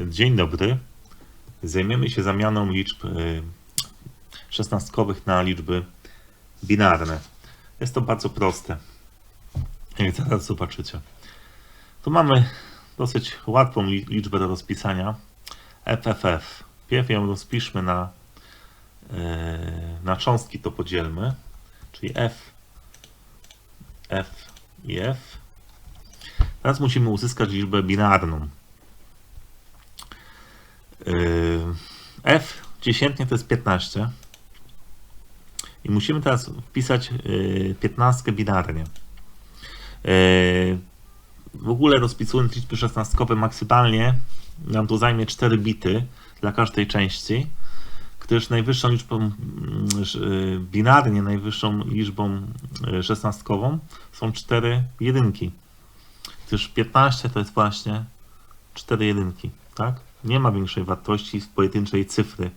Dzień dobry. Zajmiemy się zamianą liczb y, szesnastkowych na liczby binarne. Jest to bardzo proste. Jak zaraz zobaczycie. Tu mamy dosyć łatwą li- liczbę do rozpisania. FFF. Pierw ją rozpiszmy na, y, na cząstki, to podzielmy. Czyli F, F i F. Teraz musimy uzyskać liczbę binarną. Yy, F dziesiętnie to jest 15. I musimy teraz wpisać yy, 15 binarnie. Yy, W ogóle rozpisując liczby szesnastkowe maksymalnie nam to zajmie 4 bity dla każdej części, gdyż najwyższą liczbą mm, binarnie najwyższą liczbą szesnastkową są 4 jedynki. Gdyż 15 to jest właśnie 4 jedynki, tak? Nie ma większej wartości z pojedynczej cyfry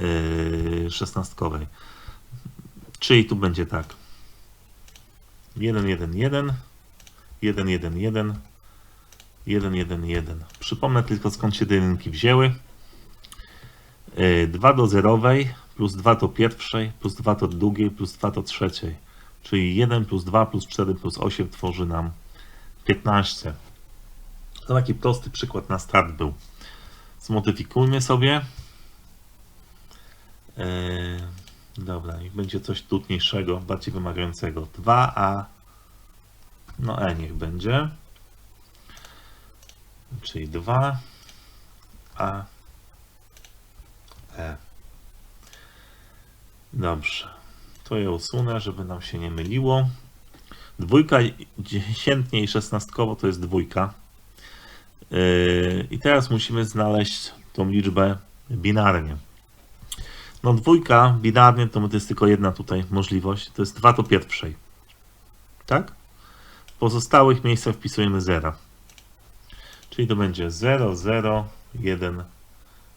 yy, szesnastkowej. Czyli tu będzie tak. 1, 1, 1, 1, 1, 1, 1, 1, 1. Przypomnę tylko skąd się jedynki wzięły. Yy, 2 do zerowej, plus 2 do pierwszej, plus 2 do drugiej, plus 2 do trzeciej. Czyli 1 plus 2 plus 4 plus 8 tworzy nam 15. To taki prosty przykład na start był. Zmodyfikujmy sobie. Yy, dobra, niech będzie coś trudniejszego, bardziej wymagającego. 2a. No e niech będzie. Czyli 2 a e. Dobrze. To je usunę, żeby nam się nie myliło. Dwójka dziesiętnie i szesnastkowo to jest dwójka. Yy, I teraz musimy znaleźć tą liczbę binarnie. No dwójka binarnie to to jest tylko jedna tutaj możliwość. To jest 2 do pierwszej. Tak? W pozostałych miejscach wpisujemy 0. Czyli to będzie 0, 0, 1,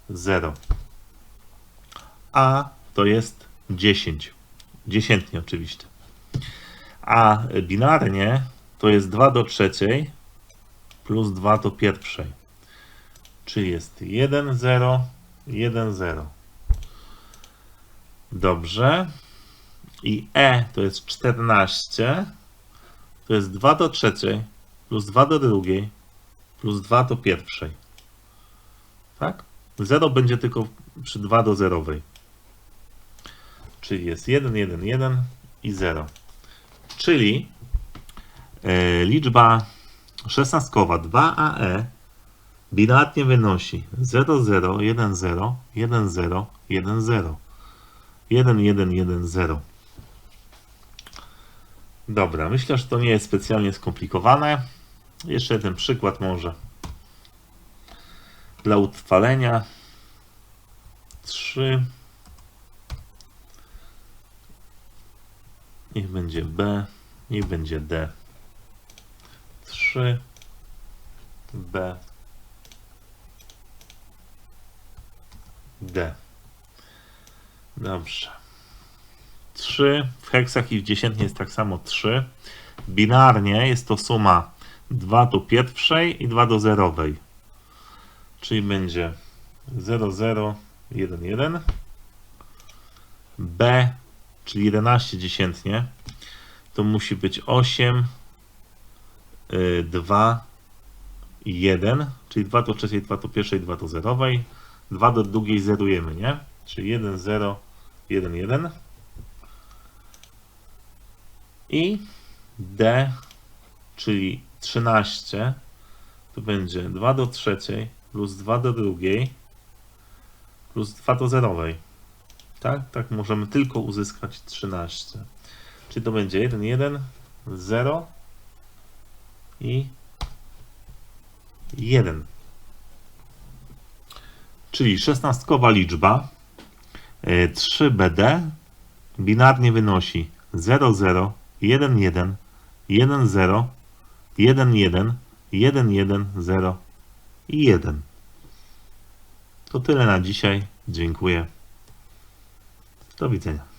0. A to jest 10. Dziesiętnie oczywiście. A binarnie to jest 2 do trzeciej plus 2 do pierwszej. Czyli jest 1, 0, 1, 0. Dobrze. I E to jest 14. To jest 2 do trzeciej plus 2 do drugiej plus 2 do pierwszej. Tak? 0 będzie tylko przy 2 do zerowej. Czyli jest 1, 1, 1 i 0. Czyli e, liczba szesnastkowa 2AE binarnie wynosi 0, 0, 1, 0, 1, 0, 1, 0. 1, 1, 1, 0. Dobra, myślę, że to nie jest specjalnie skomplikowane. Jeszcze jeden przykład może dla utrwalenia. 3 Niech będzie B, niech będzie D. 3 B D. Dobrze. 3 w heksach i w dziesiętnie jest tak samo 3. Binarnie jest to suma 2 do pierwszej i 2 do zerowej. Czyli będzie 0, 0, 1, 1. B, czyli 11 dziesiętnie, to musi być 8, 2 i 1, czyli 2 do trzeciej, 2 do pierwszej, 2 do zerowej, 2 do drugiej zerujemy, nie? Czyli 1, 0, 1, 1. I D, czyli 13, to będzie 2 do trzeciej plus 2 do drugiej plus 2 do zerowej. Tak? Tak możemy tylko uzyskać 13. Czyli to będzie 1, 1, 0 i 1. Czyli szesnastkowa liczba e, 3BD binarnie wynosi 0, 0, 1, 1, 1, 0, 1, 1, 1, 1, 0 i 1. To tyle na dzisiaj. Dziękuję. Do widzenia.